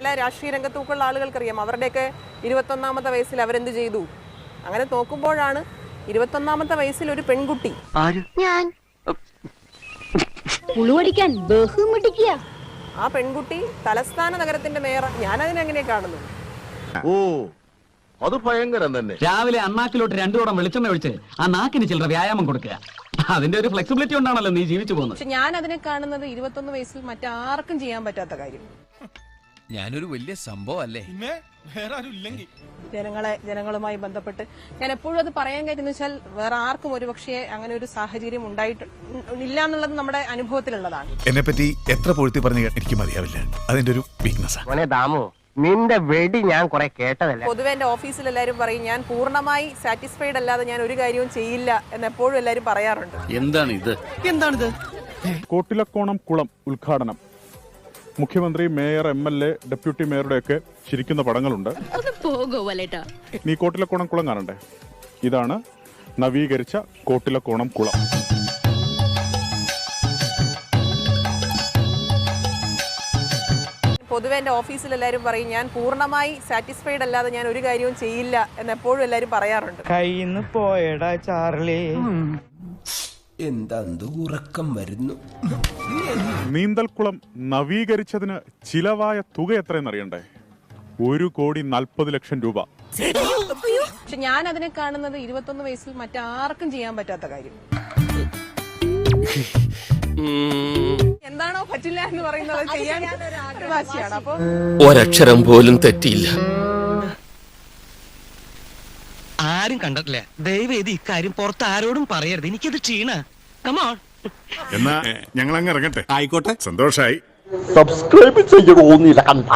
പല രാഷ്ട്രീയ രംഗത്തുമൊക്കെയുള്ള ആളുകൾക്കറിയാം. അവരുടെയൊക്കെ ഇരുപത്തൊന്നാമത്തെ വയസ്സിൽ അവരെന്ത് ചെയ്തു? അങ്ങനെ നോക്കുമ്പോഴാണ് ഇരുപത്തൊന്നാമത്തെ വയസ്സിൽ ഒരു പെൺകുട്ടി. ഞാൻ. പുളുവടിക്കാൻ ബഹുമിടിക്കുക. ആ പെൺകുട്ടി തലസ്ഥാന നഗരത്തിന്റെ മേയർ ഞാനതിനെങ്ങനെ കാണുന്നു? ഓ അത് ഭയങ്കരം തന്നെ. രാവിലെ അണ്ണാക്കിലോട്ട് രണ്ടു തോടം വെളിച്ചെണ്ണ ഒഴിച്ച് ആ നാക്കിന് ചില്ലറ വ്യായാമം കൊടുക്കുക. അതിന്റെ ഒരു ഫ്ലെക്സിബിലിറ്റി ഉണ്ടാണല്ലോ നീ ജീവിച്ചു പോകുന്നത്. പക്ഷെ ഞാൻ അതിനെ കാണുന്നത് ഇരുപത്തൊന്ന് വയസ്സിൽ മറ്റാർക്കും ചെയ്യാൻ പറ്റാത്ത കാര്യം. ഞാനൊരു വലിയ സംഭവം അല്ലേ പിന്നെ വേറെ ആരും ഇല്ലെങ്കിൽ ജനങ്ങളെ ജനങ്ങളുമായി ബന്ധപ്പെട്ട് ഞാൻ എപ്പോഴും അത് പറയാൻ കഴിഞ്ഞെന്ന് വെച്ചാൽ വേറെ ആർക്കും ഒരു പക്ഷേ അങ്ങനെ ഒരു സാഹചര്യം ഉണ്ടായിട്ട് ഇല്ല എന്നുള്ളത് നമ്മുടെ അനുഭവത്തിലുള്ളതാണ്. എന്നെ പറ്റി എത്ര പൊഴുത്തി പറഞ്ഞു എനിക്ക് മതിയാവില്ല. അതിന്റെ ഒരു വീക്ക്നെസ് മോനെ ദാമു നിന്റെ വെടി ഞാൻ കുറെ കേട്ടതല്ല? പൊതുവെ എന്റെ ഓഫീസിൽ എല്ലാവരും പറയും ഞാൻ പൂർണമായി സാറ്റിസ്ഫൈഡ് അല്ലാതെ ഞാൻ ഒരു കാര്യവും ചെയ്യില്ല എന്ന് എപ്പോഴും എല്ലാവരും പറയാറുണ്ട്. എന്താണ് ഇത് എന്താണിത്? കോട്ടിലക്കോണം കുളം ഉദ്ഘാടനം. മുഖ്യമന്ത്രി mayor M L A deputy മേയറുടെയൊക്കെ ചിരിക്കുന്ന പടങ്ങളുണ്ട്. നീ കോട്ടിലെ കോണം കുളം കാണണ്ടേ? ഇതാണ് നവീകരിച്ച കോട്ടിലെ കോണം കുളം. പൊതുവെ എന്റെ ഓഫീസിൽ എല്ലാവരും പറയും ഞാൻ പൂർണമായി സാറ്റിസ്ഫൈഡ് അല്ലാതെ ഞാൻ ഒരു കാര്യവും ചെയ്യില്ല എന്ന് എപ്പോഴും എല്ലാവരും പറയാറുണ്ട്. കയ്യിന്ന് പോയടാ ചാർലി. എന്താ ഉറക്കം വരുന്നു? നീന്തൽക്കുളം നവീകരിച്ചതിന് ചിലവായ തുക എത്രയെന്ന് അറിയണ്ടേ ഒരു കോടി നാൽപ്പത് ലക്ഷം രൂപ. പക്ഷെ ഞാൻ അതിനെ കാണുന്നത് ഇരുപത്തൊന്ന് വയസ്സിൽ മറ്റാർക്കും ചെയ്യാൻ പറ്റാത്ത കാര്യം. എന്താണോ പറ്റില്ല എന്ന് പറയുന്നത് ചെയ്യാൻ ഒരു വാശിയാണ് അപ്പൊ ഒരക്ഷരം പോലും തെറ്റിയില്ല. ആരും കണ്ടിട്ടില്ല. ദയവേദി ഇക്കാര്യം പുറത്ത് ആരോടും പറയരുത്. എനിക്കത് ക്ഷീണ. കമോൺ എന്നാ ഞങ്ങൾ അങ്ങ് ഇറങ്ങട്ടെ. ആയിക്കോട്ടെ. സന്തോഷായി. സബ്സ്ക്രൈബ് ചെയ്യണോന്നില്ല കണ്ട.